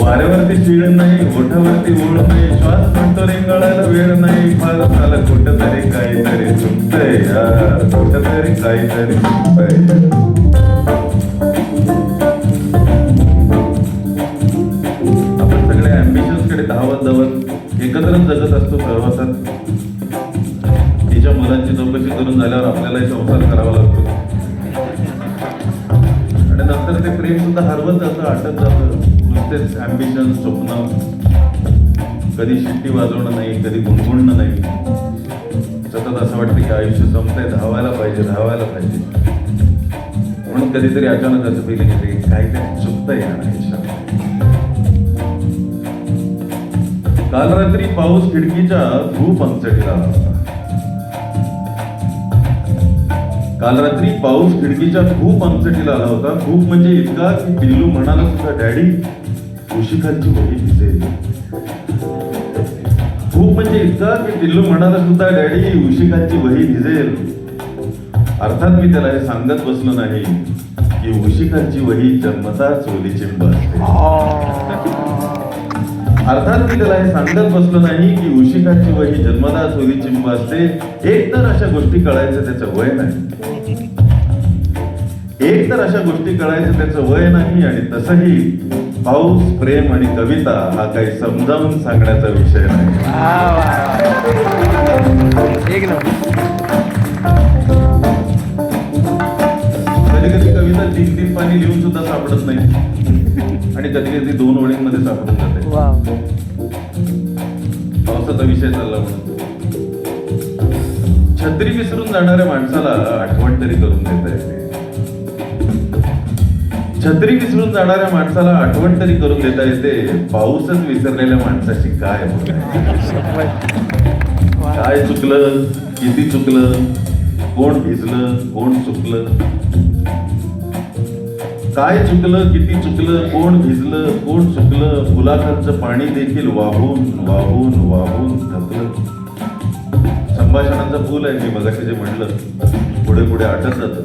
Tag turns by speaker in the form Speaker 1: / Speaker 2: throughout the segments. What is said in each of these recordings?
Speaker 1: वाऱ्यावरती शिळ नाही ओठावरती ओढ नाही श्वास म्हणतो रेंगाळायला वेळ नाही. फार झालं कुठं तरी काहीतरी चुकतंय यार. कुठं तरी काहीतरी चुकतंय. म्हणजे अम्बिशन्स धावत धावत एकत्रच जगत असतो प्रवासात. तिच्या मुलांची चौकशी करून झाल्यावर आपल्यालाही संसार करावा लागतो. आणि नंतर ते प्रेम सुद्धा हरवत जातं आटत जातं. नुसतेच ॲम्बिशन स्वप्न. कधी शिट्टी वाजवणं नाही कधी गुणगुणणं नाही. सतत असं वाटतं की आयुष्य संपतंय धावायला पाहिजे धावायला पाहिजे. म्हणून कधीतरी अचानक असं फिलिंग येते की काहीतरी चुकतंय या आयुष्यात. काल रात्री पाऊस खिडकीच्या खूप अंगचटीला आला. होता काल रात्री पाऊस खिडकीच्या खूप अंगचटीला आला होता. खूप म्हणजे इतका की पिल्लू म्हणाला सुद्धा डॅडी उशिखांची वही दिसेल. खूप म्हणजे इतका की पिल्लू म्हणाला सुद्धा डॅडी उशिखांची वही भिजेल अर्थात मी त्याला हे सांगत बसलो नाही की उशिखांची वही जन्मता चोली चिंब असते. अर्थात मी त्याला हे सांगत बसलो नाही की उशिकाची ही जन्मदा चोरी चिंब असते. एक तर अशा गोष्टी कळायचं त्याचं वय नाही. एक तर अशा गोष्टी कळायचं त्याचं वय नाही आणि तसंही पाऊस प्रेम आणि कविता हा काही समजावून सांगण्याचा विषय नाही. कविता तीन तीन पाणी लिहून सुद्धा सापडत नाही. आणि कधी कधी दोन ओळींमध्ये सापडून जाते. पावसाचा विषय चालला म्हणून. छत्री विसरून जाणाऱ्या माणसाला आठवण तरी करून देता येते. छत्री विसरून जाणाऱ्या माणसाला आठवण तरी करून देता येते. पाऊसच विसरलेल्या माणसाची काय? काय चुकलं? किती चुकलं? कोण भिजलं? कोण चुकलं? काय चुकलं किती चुकलं कोण भिजलं कोण चुकलं फुलाखालचं पाणी देखील वाहून वाहून वाहून थकलं संभाषणाचं फुल आहे मी मगाशी जे म्हणलं पुढे पुढे आटत जात.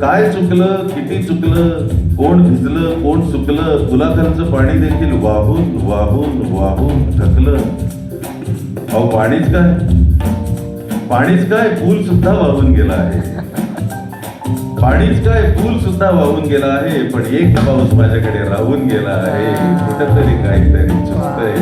Speaker 1: काय चुकलं किती चुकलं कोण भिजलं कोण चुकलं फुलाखालचं पाणी देखील वाहून वाहून वाहून थकलं अहो पाणीच काय? पाणीच काय? पूल सुद्धा वाहून गेला आहे. पाणीच काय पूल सुद्धा वाहून गेला आहे पण एक पाऊस माझ्याकडे राहून गेला आहे. कुठंतरी काहीतरी चुकतंय.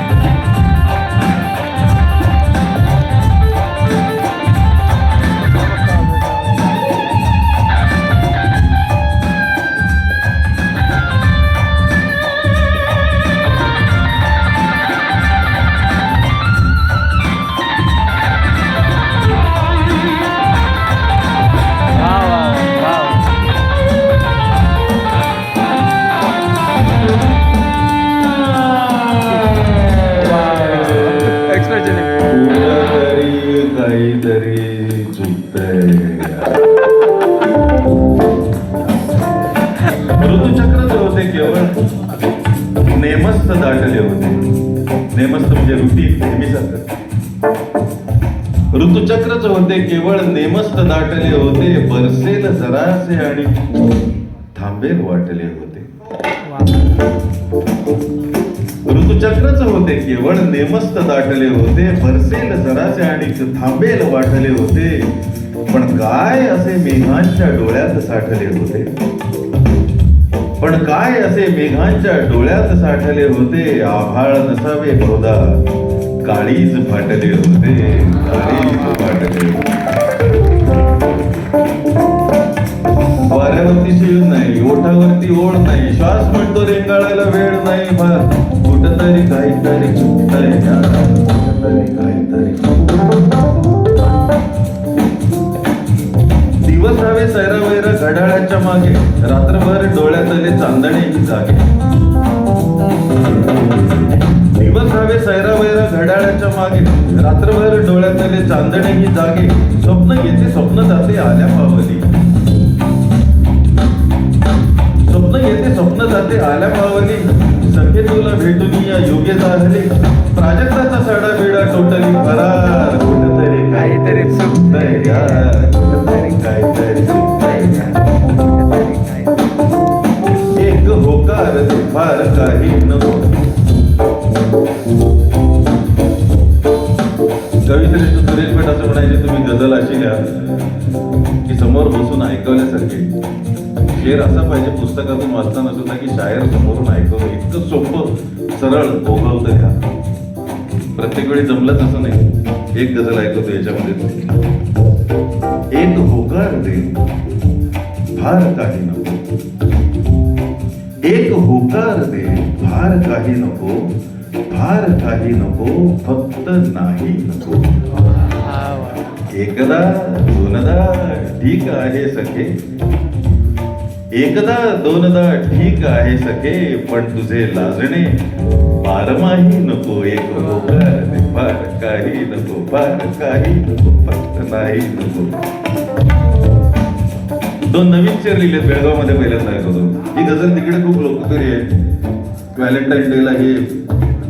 Speaker 1: यार. केवळ नेमस्त दाटले होते नेमस्त म्हणजे रुटीन नेहमीसारखं ऋतुचक्रच होते केवळ नेमस्त दाटले होते बरसेल जरासे आणि थांबेल वाटले होते. ऋतुचक्रच होते केवळ नेमस्त दाटले होते बरसेल जरासे आणि थांबेल वाटले होते. पण काय असे मेघांच्या डोळ्यात साठले होते? पण काय असे मेघांच्या डोळ्यात साठले होते? आभाळ नसावे बहुधा. काळीच फाटले होते. सैरावैर मागे रात्रभर डोळ्यातले चांदणे जागे. दिवस हवे सैरावैर मागे रात्रभर डोळ्यातले चांदणे ही जागे. स्वप्न येते स्वप्न जाते आल्या पावली. स्वप्न येते स्वप्न जाते आल्या पावली. सखे तुला भेटून या योग्य झाले प्राजक्ताचा सडा बिडा टोटली फरार दे काही सुरेश भेट असं म्हणायचे तुम्ही गझल अशी घ्या की समोर बसून ऐकवल्यासारखे. शेर असा पाहिजे पुस्तकातून वाचताना सुद्धा की शायर समोरून ऐकवलं. इतकं सोपं सरळ भोगवतं घ्या. प्रत्येक वेळी जमलंच असं नाही. एक गझल ऐकवतो याच्यामध्ये. एक होकार दे फार काही नको. एक होकार दे फार काही नको फार काही नको फक्त नाही नको. एकदा दोनदा ठीक आहे सखे. एकदा दोनदा ठीक आहे सखे पण तुझे लाजणे बारमाही नको. एक होकार दे फार काही नको फार काही नको फक्त नाही नको. दोन नवीन शेअर लिहिलेत बेळगावमध्ये पहिल्यांदा ऐकतो ही गझल तिकडे खूप लोकप्रिय आहे. व्हॅलेंटाईन डे ला हे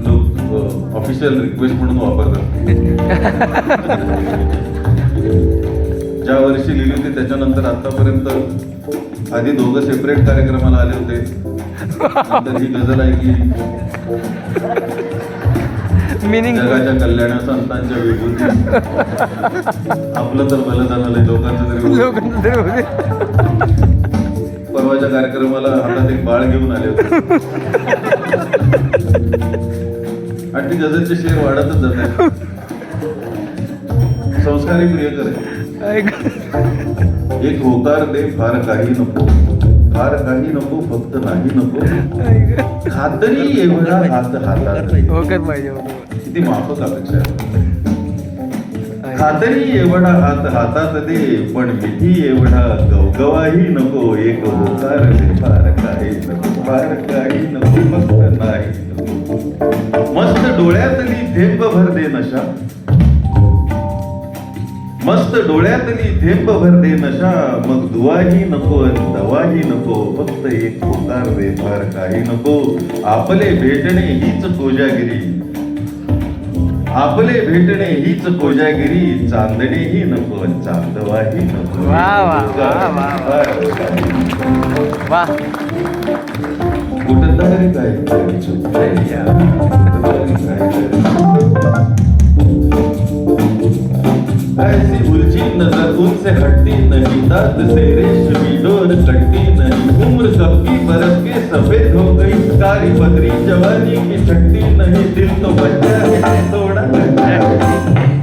Speaker 1: लोक ऑफिशियल रिक्वेस्ट म्हणून वापरतात. ज्या वर्षी लिहिली होती त्याच्यानंतर आतापर्यंत आधी दोघं सेपरेट कार्यक्रमाला आले होते. नंतर ही गझल ऐकली.
Speaker 2: मिनिंग
Speaker 1: जगाच्या कल्याण संतांच्या विभूती आपलं तर भलं झालं लोकांचं तरी
Speaker 2: लोक तरी होते
Speaker 1: परवाच्या कार्यक्रमाला हातात एक बाळ घेऊन आले होते. आणि ती गझलचे शेर वाढतच जात संस्कारी प्रियकर आहे
Speaker 2: ऐक.
Speaker 1: एक होकार दे फार काही नको. फार काही नको फक्त नाही नको. खातरी एवढा हात हातात
Speaker 2: होकर पाहिजे होकर
Speaker 1: किती माफक अपेक्षा खातरी एवढा हात हातात दे पण विधी एवढा गवगवाही नको. एक होकार दे फार काही नको फार काही नको फक्त नाही मस्त डोळ्यातली थेंब भर दे नशा. मस्त डोळ्यातली थेंब भर दे नशा. मग दुवाही नको दवाही नको. फक्त एक होकार दे फार काही नको. आपले भेटणे हीच कोजागिरी. आपले भेटणे हीच कोजागिरी. चांदणेही नको चांदवाही नको.
Speaker 2: वा, वा,
Speaker 1: ऐसी उलझी नजर उनसे हटती नहीं दर्द से रेशमी डोर कटती नहीं। उम्र कब की बरस के सफेद हो गई कारी बदरी जवानी की छटती नहीं। दिल तो बच्चा है थोडा बच्चा है.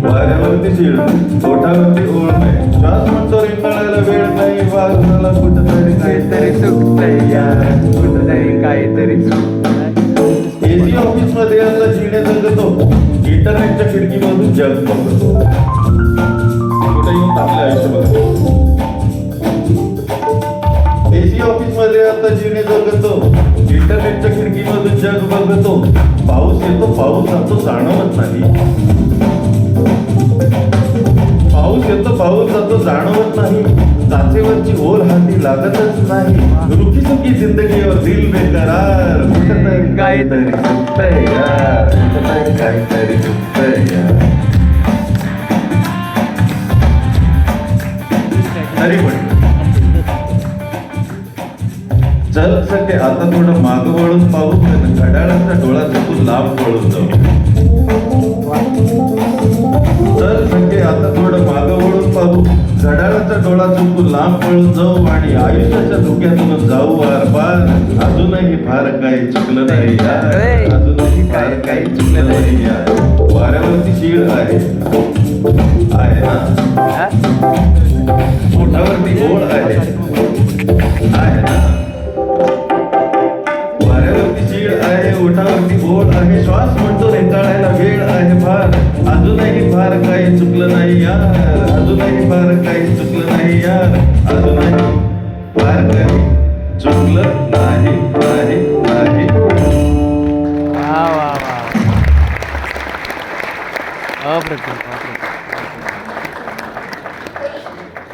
Speaker 1: वाऱ्यावरती शिळ ओठावरती ओढ नाही श्वास म्हणतो रिंगणाला वेळ नाही वाघाला कुठंतरी
Speaker 2: काहीतरी चुकतंय यार कुठतरी काहीतरी चुकतंय
Speaker 1: एसी ऑफिसमध्ये आता जिणे जगतो इंटरनेटच्या खिडकीमधून जग बघतो। कुठे येऊन थांबले आयुष्य एसी ऑफिसमध्ये आता जिणे जगतो इंटरनेटच्या खिडकीमधून जग बघतो. पाऊस येतो पाऊस जातो जाणवत नाही. पाऊस येतो पाऊस जातो जाणवत नाही. काचेवरची ओल हाती लागतच नाही. रुकी सुकी जिंदगीवर दिल बेकरार. कुठंतरी काहीतरी काहीतरी पण चल सके आता थोडं माग वळून पाहू आणि घड्याळाचा डोळा चुकून लांब पळून जाऊ. चल सके आता थोडं माग वळून पाहू घड्याळाचा डोळा चुकून लांब पळून जाऊ आणि आयुष्याच्या धुक्यातून जाऊ आर पार. अजूनही फार काही चुकलं नाही यार. अजूनही फार काही चुकलं नाही यार. वाऱ्यावरती शीळ आहे. आहे ना?
Speaker 2: हा?
Speaker 1: ओठावरती ओळ आहे आहे ना? वाऱ्यावरती चीड आहे ओठावरती बोट आहे. श्वास म्हणतो रेंगाळायला वेळ आहे फार. अजूनही फार काही चुकलं नाही यार. अजूनही फार काही चुकलं नाही यार. अजूनही फार काही चुकलं नाही नाही नाही.
Speaker 2: अप्रतिम.